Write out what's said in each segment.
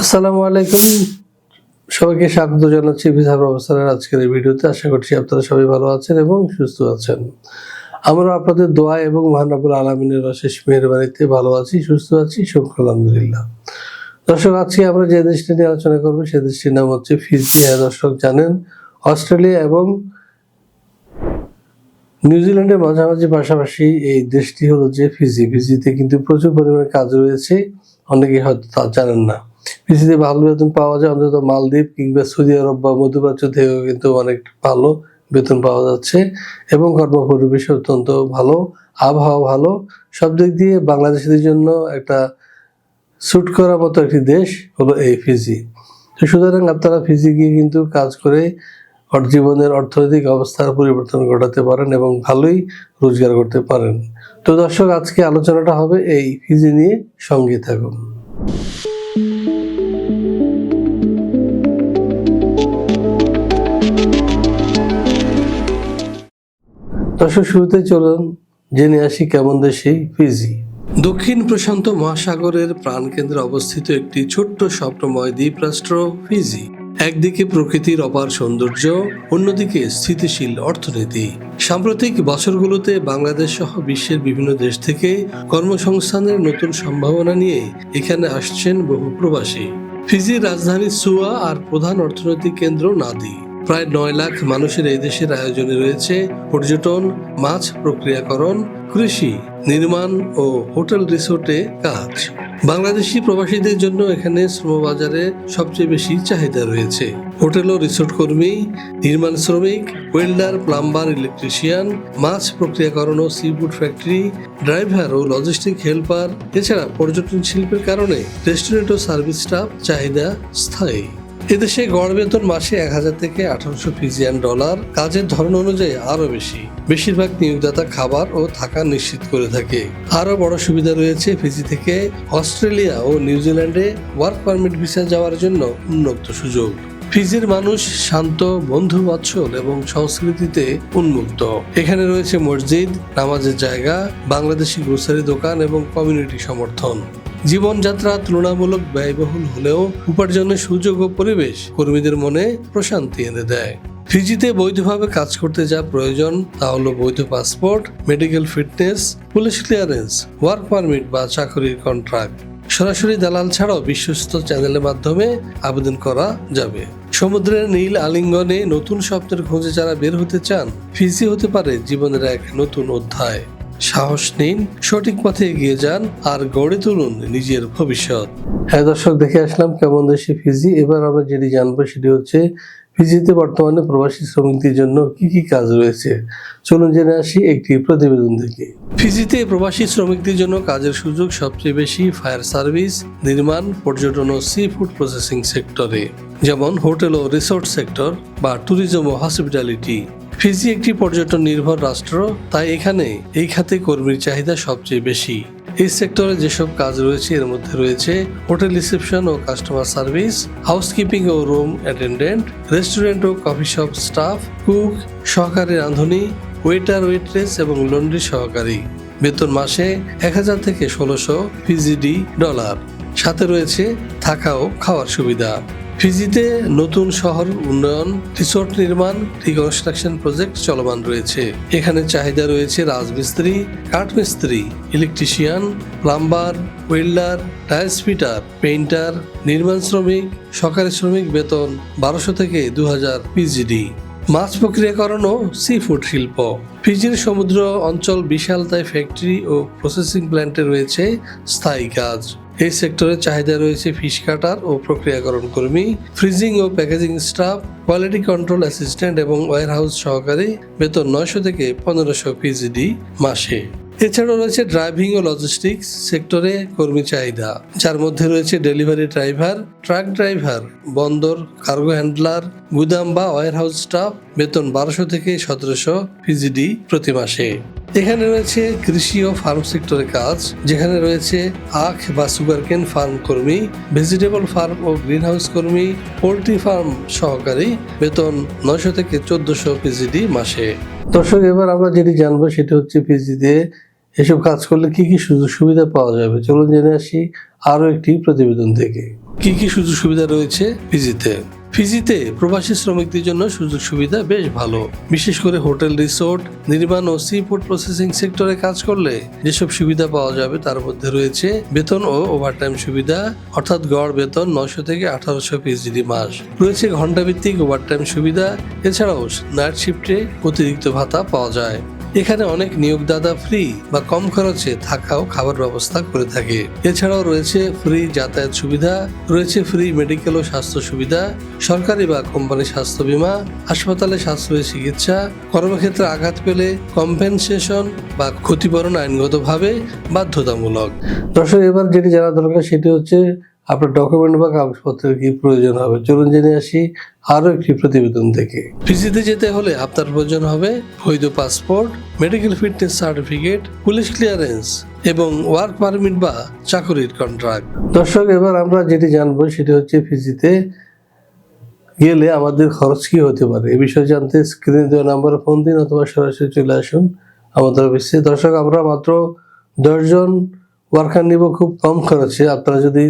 আসসালামু আলাইকুম। সবাইকে স্বাগত জানাচ্ছি বিধার অবস্থানের আজকের এই ভিডিওতে। আশা করছি আপনারা সবাই ভালো আছেন এবং সুস্থ আছেন। আমরা আপনাদের দোয়া এবং মহানবুল আলমিনের অশেষ মেহরবানিতে ভালো আছি, সুস্থ আছি শুক্র আলহামদুলিল্লাহ। দর্শক, আজকে আমরা যে দেশটি নিয়ে আলোচনা করব, সে দেশটির নাম হচ্ছে ফিজি। হ্যাঁ দর্শক জানেন, অস্ট্রেলিয়া এবং নিউজিল্যান্ডের মাঝামাঝি পাশাপাশি এই দেশটি হলো যে ফিজি। ফিজিতে কিন্তু প্রচুর পরিমাণে কাজ রয়েছে। অনেকে হয়তো তা জানেন না। ফিজিতে ভালো বেতন পাওয়া যায়, অন্তত মালদ্বীপ কিংবা সৌদি আরব বা মধ্যপ্রাচ্য থেকেও কিন্তু অনেক ভালো বেতন পাওয়া যাচ্ছে। এবং কর্ম পরিবেশ অত্যন্ত ভালো, আবহাওয়া ভালো। সব দিক দিয়ে বাংলাদেশিদের জন্য একটা স্যুট করার মতো একটি দেশ হলো এই ফিজি। তো সুতরাং আপনারা ফিজি গিয়ে কিন্তু কাজ করে জীবনের অর্থনৈতিক অবস্থার পরিবর্তন ঘটাতে পারেন এবং ভালোই রোজগার করতে পারেন। তো দর্শক, আজকে আলোচনাটা হবে এই ফিজি নিয়ে। সঙ্গে থাকুন। দর্শক শুরুতে চলুন জেনে আসি কেমন দেশে ফিজি দক্ষিণ প্রশান্ত মহাসাগরের প্রাণকেন্দ্রে অবস্থিত একটি ছোট্ট স্বপ্নময় দ্বীপ রাষ্ট্র ফিজি একদিকে প্রকৃতির অপার সৌন্দর্য, অন্যদিকে স্থিতিশীল অর্থনীতি। সাম্প্রতিক বছরগুলোতে বাংলাদেশ সহ বিশ্বের বিভিন্ন দেশ থেকে কর্মসংস্থানের নতুন সম্ভাবনা নিয়ে এখানে আসছেন বহু প্রবাসী। ফিজির রাজধানী সুয়া আর প্রধান অর্থনৈতিক কেন্দ্র নাদি। প্রায় নয় লাখ মানুষের এই দেশের আয়োজনে রয়েছে পর্যটন, মাছ প্রক্রিয়াকরণ, কৃষি, নির্মাণ ও হোটেল রিসোর্টে কাজ। বাংলাদেশি প্রবাসীদের জন্য এখানে শ্রমবাজারে সবচেয়ে বেশি চাহিদা রয়েছে। হোটেল ও রিসোর্ট কর্মী, নির্মাণ শ্রমিক, ওয়েল্ডার, প্লাম্বার, ইলেকট্রিশিয়ান, মাছ প্রক্রিয়াকরণ ও সিফুড ফ্যাক্টরি, ড্রাইভার ও লজিস্টিক হেল্পার, এছাড়া পর্যটন শিল্পের কারণে রেস্টুরেন্ট ও সার্ভিস স্টাফ চাহিদা স্থায়ী। এদেশে গড় বেতন মাসে এক হাজার থেকে আঠারোশো ফিজিয়ান ডলার। কাজের ধরন অনুযায়ী আরও বেশি। বেশিরভাগ নিয়োগদাতা খাবার ও থাকা নিশ্চিত করে থাকে। আরও বড় সুবিধা রয়েছে ফিজি থেকে অস্ট্রেলিয়া ও নিউজিল্যান্ডে ওয়ার্ক পারমিট ভিসা যাওয়ার জন্য উন্মুক্ত সুযোগ। ফিজির মানুষ শান্ত বন্ধু বাৎসল এবং সংস্কৃতিতে উন্মুক্ত। এখানে রয়েছে মসজিদ, নামাজের জায়গা, বাংলাদেশি গ্রোসারি দোকান এবং কমিউনিটি সমর্থন। জীবনযাত্রা তুলনামূলক ব্যয়বহুল হলেও উপার্জনের সুযোগ ও পরিবেশ কর্মীদের মনে প্রশান্তি এনে দেয়। ফিজিতে বৈধভাবে কাজ করতে যা প্রয়োজন তা হলো বৈধ passport, medical fitness, police clearance, work permit বা চাকরির কন্ট্রাক্ট। সরাসরি দালাল ছাড়াও বিশ্বস্ত চ্যানেলের মাধ্যমে আবেদন করা যাবে। সমুদ্রের নীল আলিঙ্গনে নতুন স্বপ্নের খোঁজে যারা বের হতে চান ফিজি হতে পারে জীবনের এক নতুন অধ্যায়। সাহস নিন, সঠিক পথে এগিয়ে যান আর গড়ে তুলুন নিজের ভবিষ্যৎ। হ্যাঁ দর্শক, দেখে আসলাম কেমন দেশে ফিজি। এবার আমরা যেটি জানব সেটি হচ্ছে, ফিজিতে বর্তমানে প্রবাসী শ্রমিকদের জন্য কি কি কাজ রয়েছে? চলুন জেনে আসি একটি প্রতিবেদন থেকে। ফিজিতে প্রবাসী শ্রমিকদের জন্য কাজের সুযোগ সবচেয়ে বেশি ফায়ার সার্ভিস, নির্মাণ, পর্যটন ও সি ফুড প্রসেসিং সেক্টরে। যেমন হোটেল ও রিসোর্ট সেক্টর বা ট্যুরিজম ও হসপিটালিটি। ফিজি একটি পর্যটন নির্ভর রাষ্ট্র, তাই এখানে এই খাতে কর্মীর চাহিদা সবচেয়ে বেশি। এই সেক্টরে যেসব কাজ রয়েছে, এর মধ্যে রয়েছে হোটেল রিসেপশন ও কাস্টমার সার্ভিস, হাউসকিপিং ও রুম অ্যাটেন্ডেন্ট, রেস্টুরেন্ট ও কফি শপ স্টাফ, কুক, সহকারী রাঁধুনি, ওয়েটার ওয়েট্রেস এবং লন্ড্রি সহকারী। বেতন মাসে এক হাজার থেকে ষোলোশো ফিজিডি ডলার। সাথে রয়েছে থাকা ও খাওয়ার সুবিধা। ফিজিতে নতুন শহর, উন্নয়ন, রিসোর্ট নির্মাণ রিকনস্ট্রাকশন প্রজেক্ট চলমান রয়েছে। এখানে চাহিদা রয়েছে রাজমিস্ত্রি, কাঠমিস্ত্রি electrician plumber welder tiles fitter painter নির্মাণ শ্রমিক সরকারি শ্রমিক বেতন বারোশো থেকে দু হাজার পিজিডি মাছ প্রক্রিয়াকরণ ও সি ফুড শিল্প। ফিজির সমুদ্র অঞ্চল বিশাল তাই ফ্যাক্টরি ও প্রসেসিং প্ল্যান্টে রয়েছে স্থায়ী কাজ। এই সেক্টরে চাহিদা রয়েছে ফিশ কাটার ও প্রক্রিয়াকরণ কর্মী, ফ্রিজিং ও packaging staff, quality control assistant এবং ওয়ারহাউস সহকারী, বেতন নয়শো থেকে পনেরোশো পিজিডি মাসে। এছাড়াও রয়েছে ড্রাইভিং ও লজিস্টিক্স সেক্টরে কর্মী চাহিদা, যার মধ্যে রয়েছে ডেলিভারি ড্রাইভার, ট্রাক ড্রাইভার, বন্দর, কার্গো হ্যান্ডলার, গুদাম বা ওয়ারহাউস স্টাফ, বেতন বারোশো থেকে সতেরোশো পিজিডি প্রতি মাসে। এখানে রয়েছে কৃষি ও ফার্ম সেক্টরের কাজ। যেখানে রয়েছে আখ বা সুগারকেন ফার্ম কর্মী ভেজিটেবল ফার্ম ও গ্রিনহাউস কর্মী, পোলট্রি ফার্ম সহকারী, বেতন নয়শো থেকে চোদ্দশো পিজিডি মাসে। দর্শক, এবার আমরা যেটি জানব সেটি হচ্ছে পিজিতে এসব কাজ করলে কি কি সুযোগ সুবিধা পাওয়া যাবে? চলুন জেনে আসি আরও একটি প্রতিবেদন থেকে। কি কি সুযোগ সুবিধা রয়েছে ফিজিতে ফিজিতে প্রবাসী শ্রমিকদের জন্য সুযোগ সুবিধা বেশ ভালো। বিশেষ করে হোটেল, রিসোর্ট, নির্মাণ ও সি ফুড প্রসেসিং সেক্টরে কাজ করলে যেসব সুবিধা পাওয়া যাবে তার মধ্যে রয়েছে বেতন ও ওভারটাইম সুবিধা, অর্থাৎ গড় বেতন নশো থেকে আঠারোশো পিএইচডি মাস। রয়েছে ঘন্টাভিত্তিক ওভারটাইম সুবিধা, এছাড়াও নাইট শিফটে অতিরিক্ত ভাতা পাওয়া যায়। এখানে অনেক নিয়োগদাতা ফ্রি বা কম খরচে থাকা ও খাবার ব্যবস্থা করে থাকে। এছাড়াও রয়েছে ফ্রি যাতায়াত সুবিধা, রয়েছে ফ্রি মেডিকেল ও স্বাস্থ্য সুবিধা, সরকারি বা কোম্পানি স্বাস্থ্য বীমা, হাসপাতালে স্বাস্থ্যের চিকিৎসা, কর্মক্ষেত্রে আঘাত পেলে কম্পেনসেশন বা ক্ষতিপূরণ আইনগতভাবে বাধ্যতামূলক। দর্শক, এবার যেটি জানা দরকার সেটি হচ্ছে আপনার ডকুমেন্ট বা কাগজপত্রের কি প্রয়োজন হবে? চলুন জেনে আসি আরও একটি প্রতিবেদন থেকে। ফিজিতে যেতে হলে আপনার প্রয়োজন হবে বৈধ passport medical fitness certificate police clearance এবং ওয়ার্ক পারমিট বা চাকরির কন্ট্রাক্ট দর্শক, এবার আমরা যেটি জানব সেটি হচ্ছে ফিজিতে গেলে আমাদের খরচ কি হতে পারে? এ বিষয়ে জানতে স্ক্রিনে দেওয়া নাম্বারে ফোন দিন অথবা সরাসরি চলে আসুন আমাদের অফিসে দর্শক, আমরা মাত্র দশজন ওয়ার্কার নিব খুব কম খরচে। আপনারা যদি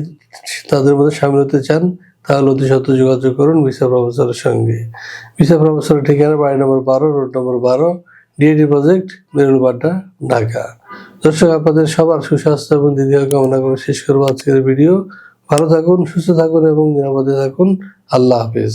তাদের মধ্যে সামিল হতে চান, তাহলে অতি সত্য যোগাযোগ করুন ভিসা প্রফেসরের সঙ্গে। ভিসা প্রফেসরের ঠিকানা বাড়ি নম্বর বারো, রোড নম্বর বারো, ডিএডি প্রজেক্ট বেরুলবাড্ডা ঢাকা। দর্শক, আপনাদের সবার সুস্বাস্থ্য এবং দীর্ঘ কামনা করে শেষ করব আজকের ভিডিও। ভালো থাকুন, সুস্থ থাকুন এবং নিরাপদে থাকুন। আল্লাহ হাফেজ।